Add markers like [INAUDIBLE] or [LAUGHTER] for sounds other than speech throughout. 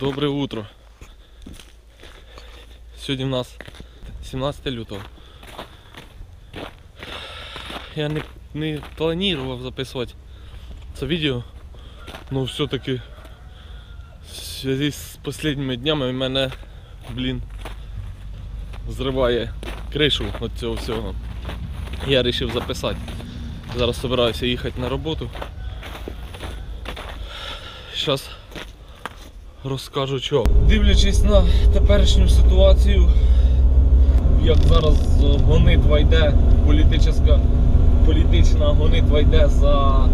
Добре утро. Сьогодні в нас 17 лютого. Я не, не планував записувати це відео, але все-таки в зв'язку з останніми днями мене, блін, зриває кришу від цього всього. Я вирішив записати. Зараз збираюся їхати на роботу. Зараз розкажу чого. Дивлячись на теперішню ситуацію, як зараз гонитва йде, політична, політична гонитва йде за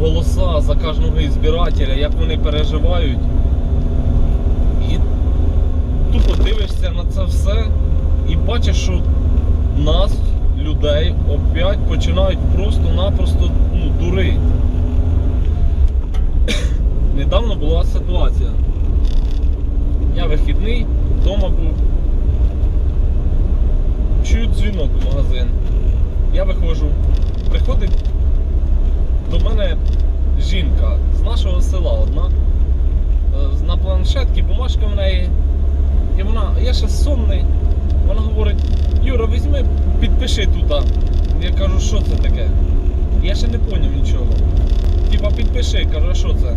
голоса, за кожного ізбирателя, як вони переживають. І тупо дивишся на це все і бачиш, що нас, людей, опять починають просто-напросто ну, дурити. Недавно була ситуація. Я вихідний, вдома був. Чую дзвінок у магазин. Я виходжу. Приходить до мене жінка з нашого села одна. Е, На планшетці бумажка в неї. І вона, я ще сонний. Вона говорить, Юра, візьми, підпиши тут. Я кажу, що це таке? Я ще не зрозумів нічого. Типа підпиши, кажу, що це?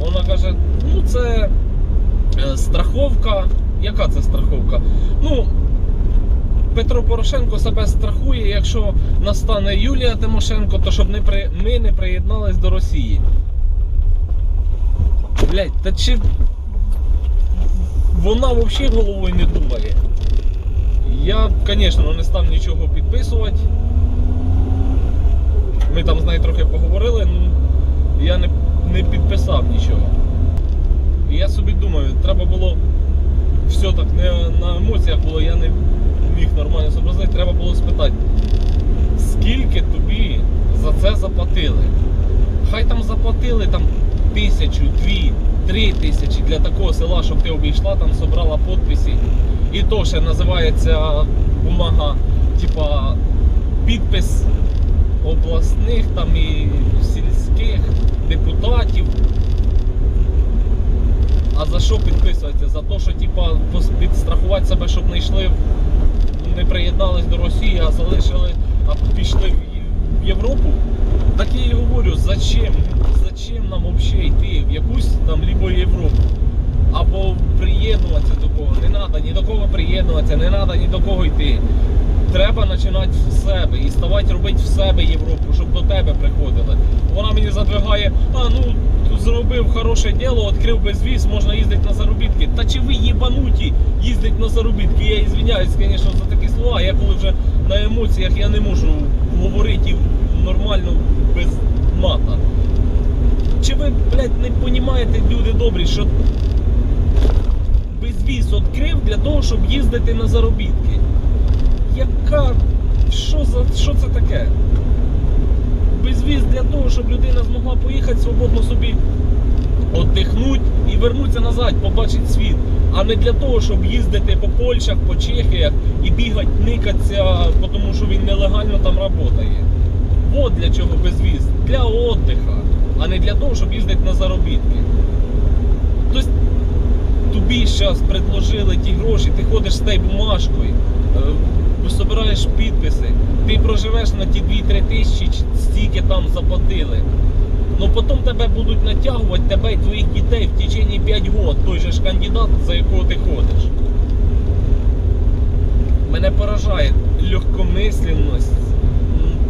Вона каже, ну це е, страховка. Яка це страховка? Ну, Петро Порошенко себе страхує, якщо настане Юлія Тимошенко, то щоб не при... ми не приєднались до Росії. Блять, та чи вона взагалі головою не думає? Я, звісно, не став нічого підписувати. Ми там з нею трохи поговорили, ну я не, не підписав нічого. І я собі думаю, треба було все так не на емоціях було, я не міг нормально зобразити, треба було спитати, скільки тобі за це заплатили? Хай там заплатили там тисячу, дві, три тисячі для такого села, щоб ти обійшла, там собрала підписи. І то ще називається бумага, типа підпис обласних там і сільських депутатів. А за що підписується? За те, що типа підстрахувати себе, щоб не йшли, не приєднались до Росії, а залишили, а пішли в Європу. Так я і говорю, зачем? Зачем нам взагалі йти в якусь там либо Європу? Або приєднуватися до кого. Не треба ні до кого приєднуватися, не треба ні до кого йти. Треба починати в себе і ставати робити в себе Європу, щоб до тебе приходили. Вона мені задвигає, а ну зробив хороше діло, відкрив безвіз, можна їздити на заробітки. Та чи ви їбануті їздить на заробітки? Я ізвиняюсь, звісно, за такі слова. Я коли вже на емоціях я не можу говорити нормально без мата. Чи ви, блядь, не розумієте, люди добрі, що безвіз відкрив для того, щоб їздити на заробітки? Яка. Що за що це таке? Безвіз для того, щоб людина змогла поїхати свободно собі віддихнути і вернутися назад, побачити світ. А не для того, щоб їздити по Польщах, по Чехіях і бігати, никатися, тому що він нелегально там працює. От для чого безвіз. Для віддиха, а не для того, щоб їздити на заробітки. Тобто тобі зараз предложили ті гроші, ти ходиш з тією бумажкою, е, збираєш підписи, ти проживеш на ті 2-3 тисячі, стільки там заплатили. Ну потім тебе будуть натягувати, тебе і твоїх дітей в течение 5 років, той же ж кандидат, за якого ти ходиш. Мене поражає легкомисленність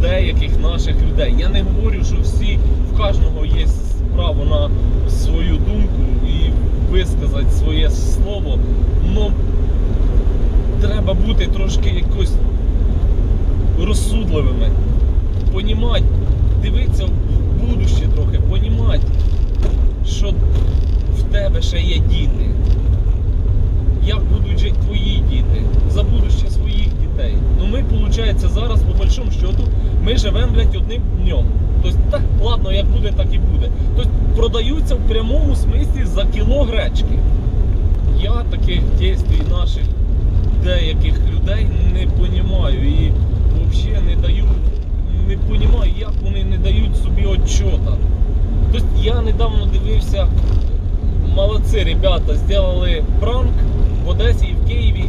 деяких наших людей. Я не говорю, що всі в кожного є право на свою думку і висказати своє слово. Но треба бути трошки якось розсудливими. Понімати, дивитися в будуще трохи, понімати, що в тебе ще є діти. Як будуть жити твої діти, за будуще своїх дітей. Ну ми, виходить, зараз, по большому счету, ми живемо, блядь, одним днем. Тобто, так, ладно, як буде, так і буде. Тобто продаються в прямому смислі за кіло гречки. Я таких дій наших деяких людей не розумію і взагалі не даю, не розумію, як вони не дають собі отчота. Тобто я недавно дивився молодці ребята, зробили пранк в Одесі і в Києві,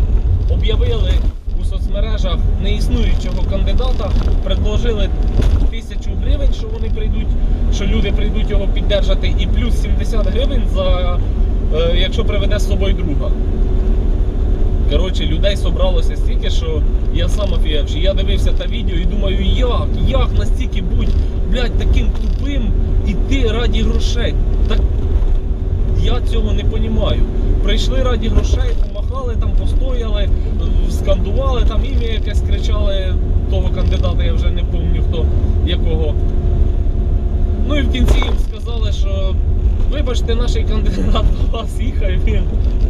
об'явили у соцмережах неіснуючого кандидата, предложили тисячу гривень, що вони прийдуть, що люди прийдуть його піддержати, і плюс 70 гривень за е, якщо приведе з собою друга. Коротше, людей собралося стільки, що я сам офігевши. Я дивився те відео і думаю, як, як настільки будь, блядь, таким тупим іти раді грошей. Так я цього не розумію. Прийшли раді грошей, помахали там, постояли, скандували там ім'я якесь кричали того кандидата, я вже не пам'ятаю хто якого. Ну і в кінці їм сказали, що вибачте, наш кандидат до вас їхав, він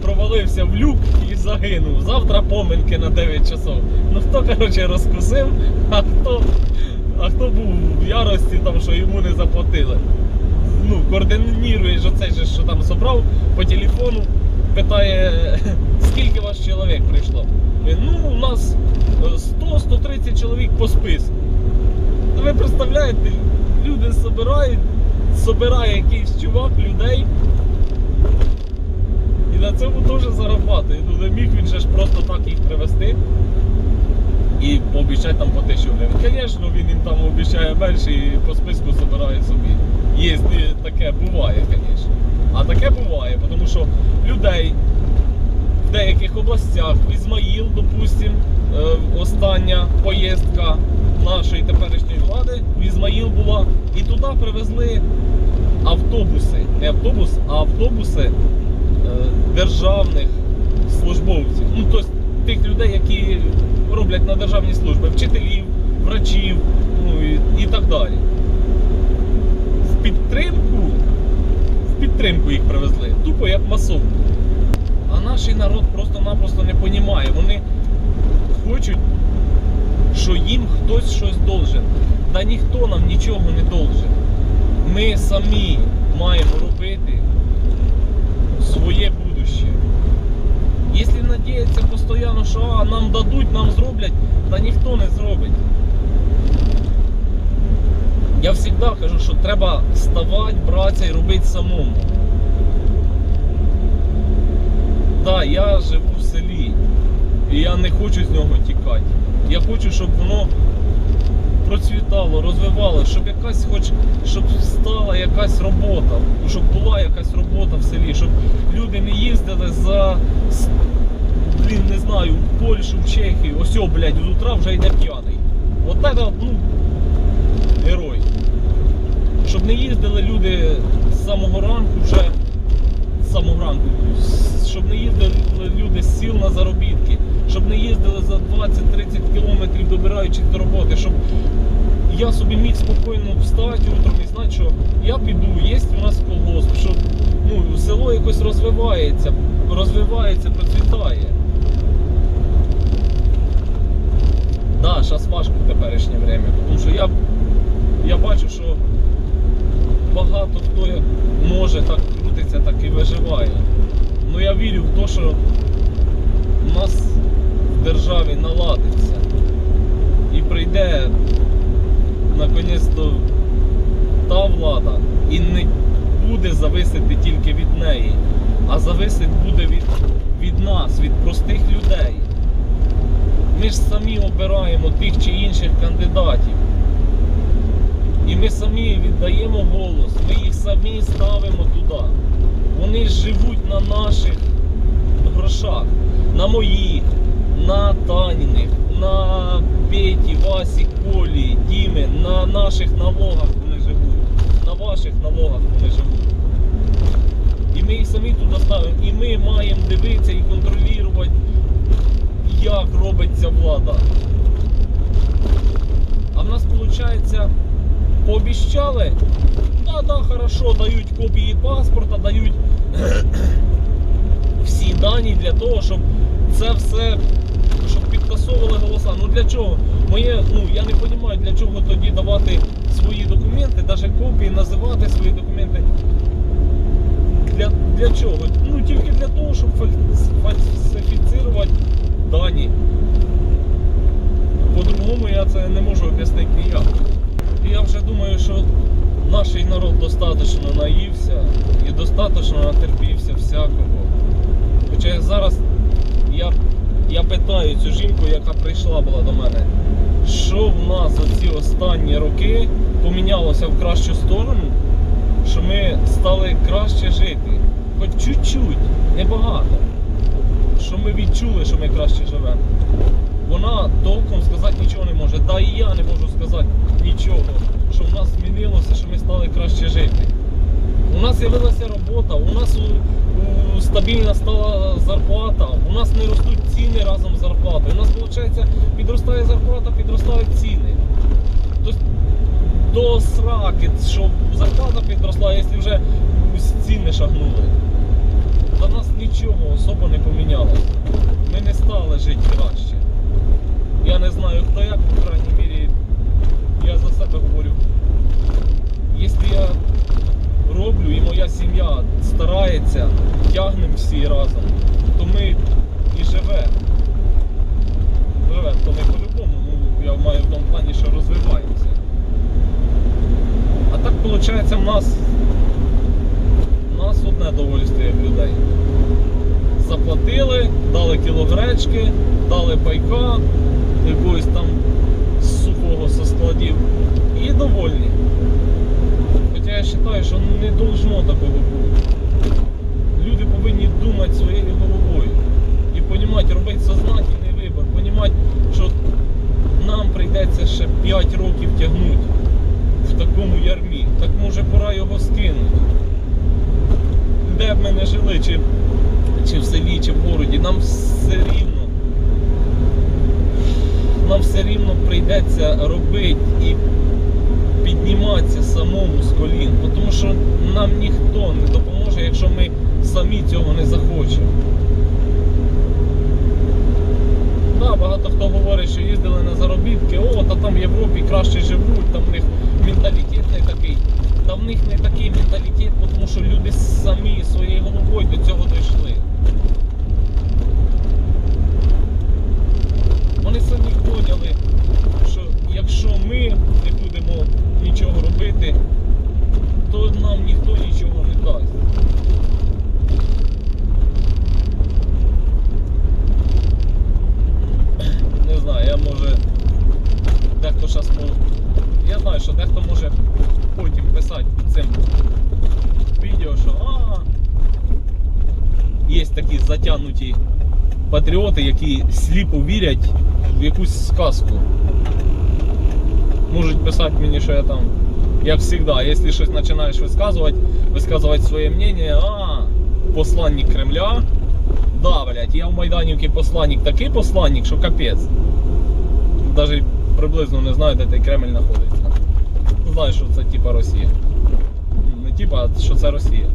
провалився в люк і загинув. Завтра поминки на 9 часов. Ну хто, коротше, розкусив, а хто, а хто був в ярості, там, що йому не заплатили. Ну, координуєш оцей же, що там собрав по телефону, питає, [LAUGHS] скільки вас чоловік прийшло. Ну, у нас е, 100-130 чоловік по списку. Ви представляєте, люди собирають, собирає якийсь чувак людей. І на цьому теж зарабатує. Ну не міг він же ж просто так їх привезти і пообіцяти там по тисячу гривень. Звісно, він їм там обіцяє менше і по списку збирає собі. Є таке буває, звісно. А таке буває, тому що людей в деяких областях, в Ізмаїл, допустим, е, остання поїздка нашої теперішньої влади в Ізмаїл була, і туди привезли автобуси, не автобус, а автобуси е, державних службовців. Ну, тобто тих людей, які роблять на державній службі, вчителів, врачів, ну і, і так далі. В підтримку, в підтримку їх привезли, тупо як масовку. А наш народ просто-напросто не розуміє. Вони хочуть, що їм хтось щось должен. Та ніхто нам нічого не должен. Ми самі маємо робити своє будуще. Якщо надіятися постійно, що а, нам дадуть, нам зроблять, та ніхто не зробить. Я завжди кажу, що треба вставати, братися і робити самому. Так, я живу в селі. І я не хочу з нього тікати. Я хочу, щоб воно процвітало, розвивалося, щоб якась хоч щоб стала якась робота, щоб була якась робота в селі, щоб люди не їздили за блін, не знаю, в Польщу, в Чехію. Ось, блядь, з утра вже йде п'яний. От це, ну, герой. Щоб не їздили люди з самого ранку вже з самого ранку, щоб не їздили люди з сіл на заробітки, щоб не їздили за 20-30 кілометрів добираючись до роботи, щоб я собі міг спокійно встати утром і знати, що я піду, є у нас колгосп, що ну, село якось розвивається, розвивається, процвітає. Да, зараз важко в теперішнє время, тому що я, я бачу, що багато хто може так крутиться, так і виживає. Ну я вірю в те, що у нас в державі наладиться і прийде наконець-то та влада і не буде зависити тільки від неї, а зависить буде від, від нас, від простих людей. Ми ж самі обираємо тих чи інших кандидатів. І ми самі віддаємо голос, ми їх самі ставимо туди. Вони живуть на наших грошах, на моїх, на Таніних, на Петі, Васі, Колі, Діми, на наших налогах вони живуть, на ваших налогах вони живуть. І ми їх самі туди ставимо, і ми маємо дивитися і контролювати, як робиться влада. А в нас виходить, пообіщали, да, да, хорошо, дають копії паспорта, дають [CLEARS THROAT] всі дані для того, щоб це все, щоб підтасовували голоса. Ну для чого? Моє, ну я не розумію, для чого тоді давати свої документи, навіть копії, називати свої документи. Для, для чого? Ну тільки для того, щоб фаль- фальсифіцирувати дані. По-другому я це не можу об'яснити ніяк. Я вже думаю, що наш народ достатньо наївся і достатньо натерпівся всякого. Хоча зараз я, я питаю цю жінку, яка прийшла була до мене, що в нас за ці останні роки помінялося в кращу сторону, що ми стали краще жити. Хоч чуть-чуть, небагато. Що ми відчули, що ми краще живемо. Вона толком сказати нічого не може. Та і я не можу сказати нічого, що в нас змінилося, що ми стали краще жити. У нас з'явилася робота, у нас стабільна стала зарплата, у нас не ростуть ціни разом з зарплатою. У нас, виходить, підростає зарплата, підростають ціни. Тобто до сраки, що зарплата підросла, якщо вже ціни шагнули. До нас нічого особо не помінялося. Ми не стали жити краще. Я не знаю хто як, по крайній мірі, я за себе говорю. Якщо я роблю і моя сім'я старається, тягнемо всі разом, то ми і живемо. Живемо, то ми по-любому, ну, я маю в тому плані, що розвиваємося. А так виходить в нас, в нас одне довольствие в людей. Заплатили, дали кіло гречки, дали пайка, якогось там сухого со складів і довольні. Я вважаю, що не должно такого бути. Люди повинні думати своєю головою і розуміти, робити сознательний вибір, розуміти, що нам прийдеться ще 5 років тягнути в такому ярмі. Так може пора його скинути. Де б ми не жили, чи, чи в селі, чи в городі, нам все рівно. Нам все рівно прийдеться робити і підніматися самому з колін, тому що нам ніхто не допоможе, якщо ми самі цього не захочемо. Да, багато хто говорить, що їздили на заробітки, о, та там в Європі краще живуть, там в них менталітет не такий. Та в них не такий менталітет, тому що люди самі своєю головою до цього дійшли. Вони самі поняли, що якщо ми не будемо нічого робити, то нам ніхто нічого не дасть. Не знаю, я може дехто зараз може. Я знаю, що дехто може потім писати під цим відео, що а є такі затягнуті патріоти, які сліпо вірять в якусь сказку. Можуть писати мені, що я там, як завжди, якщо щось починаєш висказувати, висказувати своє мнение, а посланник Кремля. Да, блядь, я в Майданівці посланник, такий посланник, що капець. Навіть приблизно не знаю, де той Кремль знаходиться. Знаю, що це типа Росія. Не типа, що це Росія.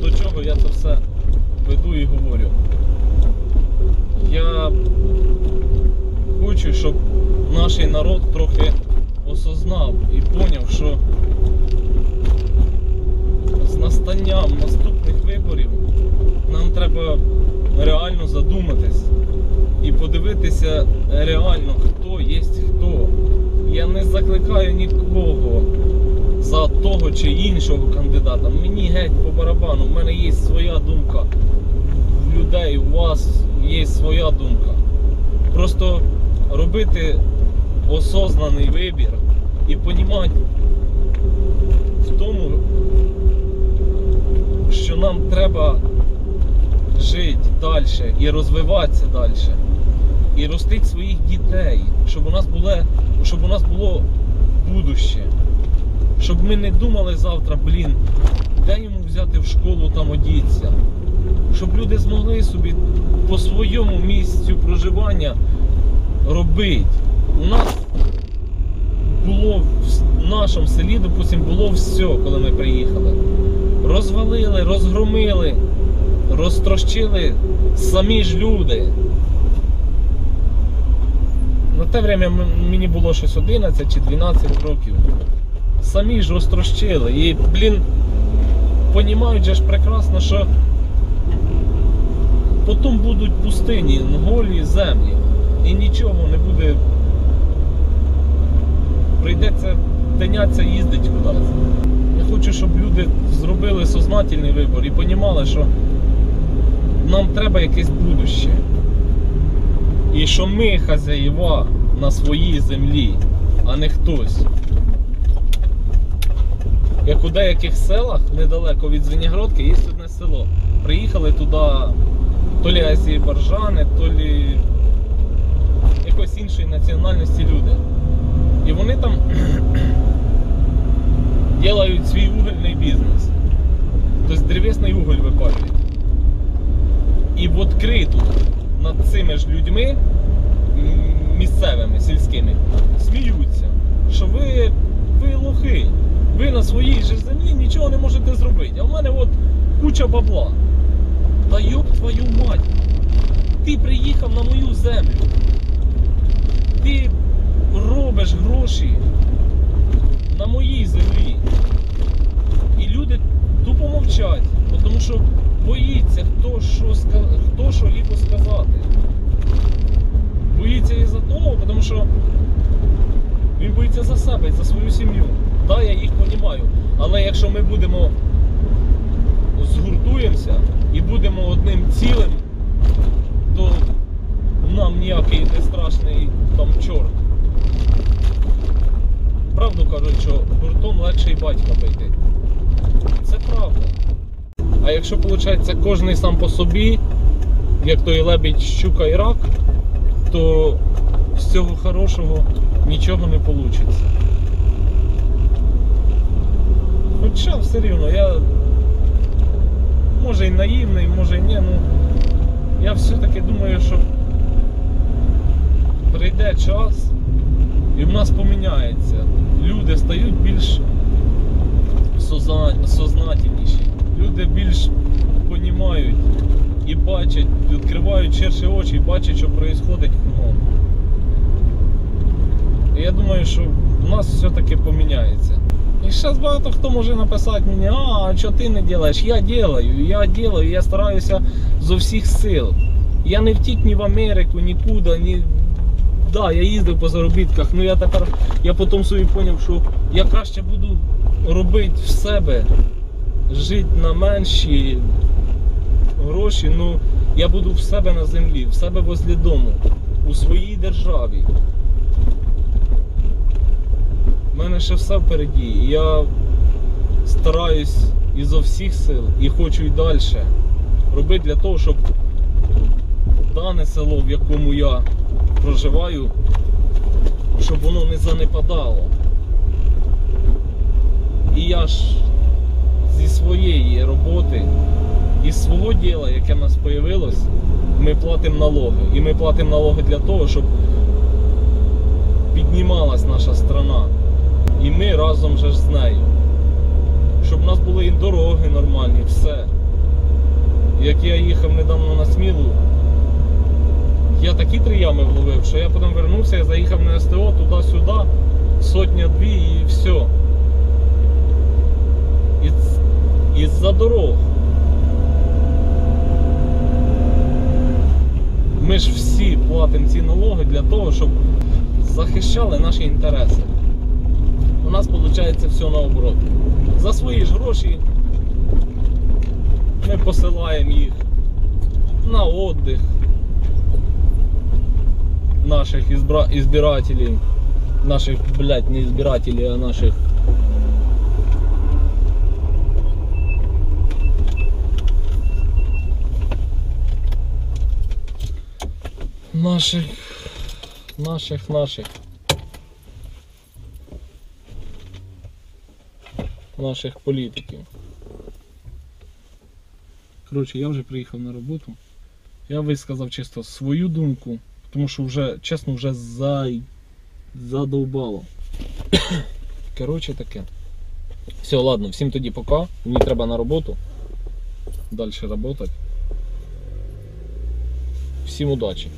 До чого я це все веду і говорю. Я хочу, щоб наш народ трохи осознав і поняв, що з настанням наступних виборів нам треба реально задуматись і подивитися реально, хто є хто. Я не закликаю нікого за того чи іншого кандидата. Мені геть по барабану, в мене є своя думка. Людей, у вас є своя думка. Просто робити осознаний вибір і понімати в тому, що нам треба жити далі і розвиватися далі. І ростити своїх дітей, щоб у нас було, щоб у нас було будуще. Щоб ми не думали завтра, блін, де йому взяти в школу там одіться. Щоб люди змогли собі по своєму місцю проживання робити. У нас було в нашому селі, допустим, було все, коли ми приїхали. Розвалили, розгромили, розтрощили самі ж люди. На те время мені було щось 11 чи 12 років. Самі ж розтрощили. І, блін, понімають же ж прекрасно, що потім будуть пустині, голі землі. І нічого не буде. Прийдеться тиняться їздить кудись. Я хочу, щоб люди зробили сознательний вибор і розуміли, що нам треба якесь будуще. І що ми хазяїва на своїй землі, а не хтось. Як у деяких селах недалеко від Звенігородки є одне село. Приїхали туди то лі азербайджани, то лі якоїсь іншої національності люди. І вони там [CLEARS THROAT] роблять свій угольний бізнес. Тобто древесний уголь випалюють. І в відкриту над цими ж людьми місцевими, сільськими, сміються, що ви, ви лохи, ви на своїй же землі нічого не можете зробити. А в мене от куча бабла. Та йоб твою мать! Ти приїхав на мою землю. Ти робиш гроші на моїй землі. І люди тупо мовчать, тому що боїться, хто що, хто що лібо сказати. Боїться із-за того, тому що він боїться за себе, за свою сім'ю. Так, я їх розумію. Але якщо ми будемо згуртуємося і будемо одним цілим, то нам ніякий не страшний там чорт. Правду кажуть, що гуртом легше і батька бити. Це правда. А якщо виходить кожен сам по собі, як той лебідь, щука і рак, то з цього хорошого нічого не вийде. Хоча все рівно, я може і наївний, може і ні, ну я все-таки думаю, що прийде час і в нас поміняється. Люди стають більш сознательніші. Люди більш понімають і бачать, відкривають ширші очі і бачать, що відбувається кругом. Я думаю, що в нас все-таки поміняється. І зараз багато хто може написати мені, а, що ти не робиш? Я делаю, я делаю, я стараюся зо всіх сил. Я не втік ні в Америку, нікуди, ні. Да, я їздив по заробітках, але я тепер я потім собі зрозумів, що я краще буду робити в себе, жити на менші гроші, ну я буду в себе на землі, в себе возле дому, у своїй державі. У мене ще все впереді. Я стараюсь ізо всіх сил і хочу і далі робити для того, щоб дане село, в якому я проживаю, щоб воно не занепадало. І я ж зі своєї роботи, із свого діла, яке в нас з'явилось, ми платимо налоги. І ми платимо налоги для того, щоб піднімалась наша страна. І ми разом же ж з нею. Щоб у нас були і дороги нормальні, все. Як я їхав недавно на смілу, я такі три ями вловив, що я потім вернувся, я заїхав на СТО туди-сюди, сотня-дві і все. Із-за дорог. Ми ж всі платимо ці налоги для того, щоб захищали наші інтереси. У нас виходить все наоборот. За свої ж гроші ми посилаємо їх на отдих наших ізбра... ізбирателів, наших, блядь, не ізбирателів, а наших наших наших наших наших політиків. Коротше, я вже приїхав на роботу. Я висказав чисто свою думку, тому що вже, чесно, вже за... задовбало. [COUGHS] Коротше таке. Все, ладно, всім тоді пока. Мені треба на роботу. Далі працювати. Всім удачі.